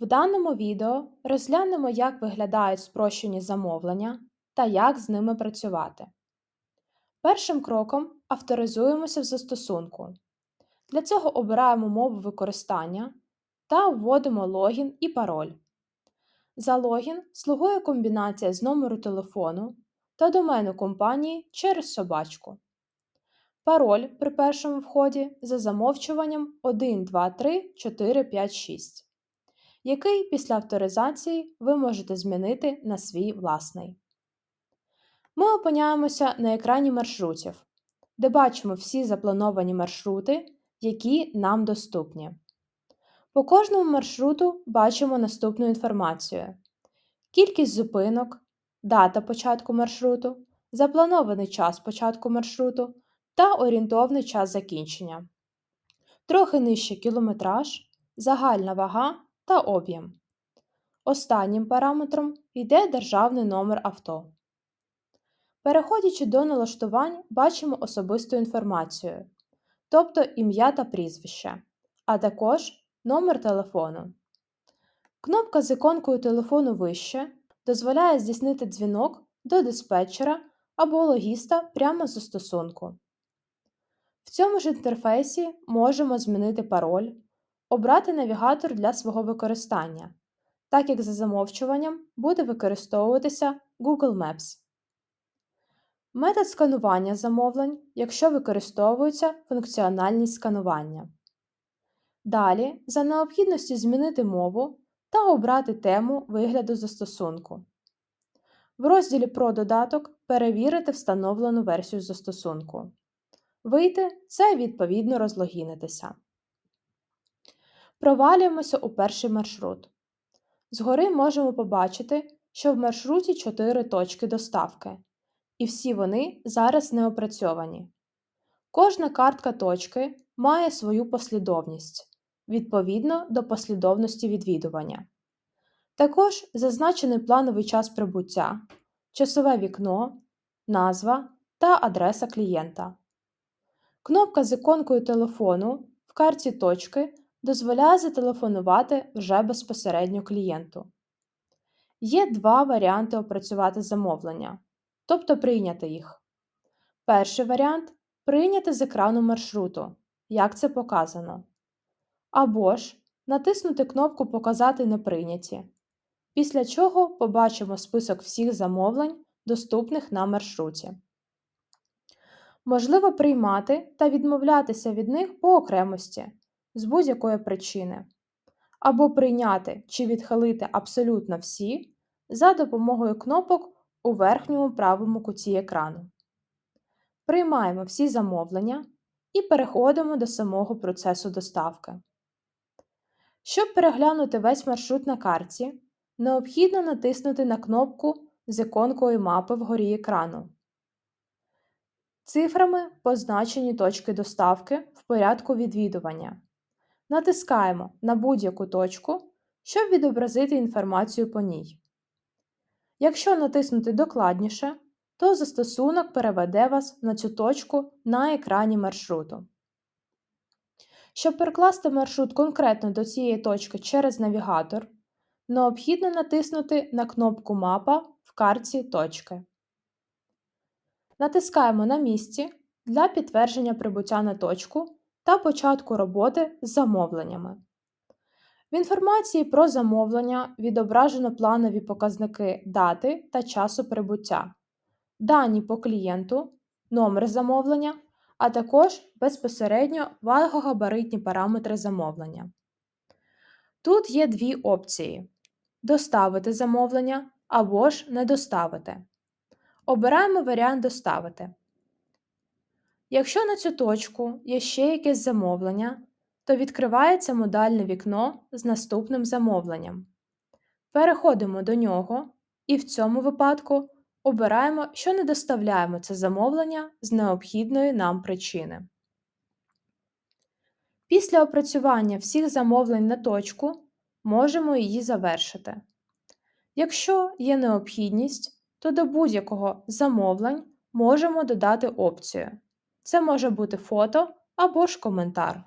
В даному відео розглянемо, як виглядають спрощені замовлення та як з ними працювати. Першим кроком авторизуємося в застосунку. Для цього обираємо мову використання та вводимо логін і пароль. За логін слугує комбінація з номеру телефону та домену компанії через собачку. Пароль при першому вході за замовчуванням 1, 2, 3, 4, 5, 6 який після авторизації ви можете змінити на свій власний. Ми опиняємося на екрані маршрутів, де бачимо всі заплановані маршрути, які нам доступні. По кожному маршруту бачимо наступну інформацію: кількість зупинок, дата початку маршруту, запланований час початку маршруту та орієнтовний час закінчення. Трохи нижче кілометраж, загальна вага та об'єм. Останнім параметром йде державний номер авто. Переходячи до налаштувань, бачимо особисту інформацію, тобто ім'я та прізвище, а також номер телефону. Кнопка з іконкою телефону вище дозволяє здійснити дзвінок до диспетчера або логіста прямо з застосунку. В цьому ж інтерфейсі можемо змінити пароль, обрати навігатор для свого використання, так як за замовчуванням буде використовуватися Google Maps. Метод сканування замовлень, якщо використовується функціональність сканування. Далі за необхідності змінити мову та обрати тему вигляду застосунку. В розділі Про додаток перевірити встановлену версію застосунку. Вийти це відповідно розлогінитися. Провалюємося у перший маршрут. Згори можемо побачити, що в маршруті 4 точки доставки, і всі вони зараз не опрацьовані. Кожна картка точки має свою послідовність відповідно до послідовності відвідування. Також зазначений плановий час прибуття, часове вікно, назва та адреса клієнта. Кнопка з іконкою телефону в карті точки дозволяє зателефонувати вже безпосередньо клієнту. Є два варіанти опрацювати замовлення, тобто прийняти їх. Перший варіант прийняти з екрану маршруту, як це показано. Або ж натиснути кнопку Показати не прийняті, після чого побачимо список всіх замовлень, доступних на маршруті. Можливо приймати та відмовлятися від них по окремості з будь-якої причини, або прийняти чи відхилити абсолютно всі за допомогою кнопок у верхньому правому куті екрану. Приймаємо всі замовлення і переходимо до самого процесу доставки. Щоб переглянути весь маршрут на карті, необхідно натиснути на кнопку з іконкою мапи вгорі екрану. Цифрами позначені точки доставки в порядку відвідування. Натискаємо на будь-яку точку, щоб відобразити інформацію по ній. Якщо натиснути докладніше, то застосунок переведе вас на цю точку на екрані маршруту. Щоб перекласти маршрут конкретно до цієї точки через навігатор, необхідно натиснути на кнопку Мапа в карті точки. Натискаємо на місці для підтвердження прибуття на точку та початку роботи з замовленнями. В інформації про замовлення відображено планові показники дати та часу прибуття, дані по клієнту, номер замовлення, а також безпосередньо вагогабаритні параметри замовлення. Тут є дві опції: доставити замовлення або ж не доставити. Обираємо варіант доставити. Якщо на цю точку є ще якесь замовлення, то відкривається модальне вікно з наступним замовленням. Переходимо до нього і в цьому випадку обираємо, що не доставляємо це замовлення з необхідної нам причини. Після опрацювання всіх замовлень на точку можемо її завершити. Якщо є необхідність, то до будь-якого замовлень можемо додати опцію. Це може бути фото або ж коментар.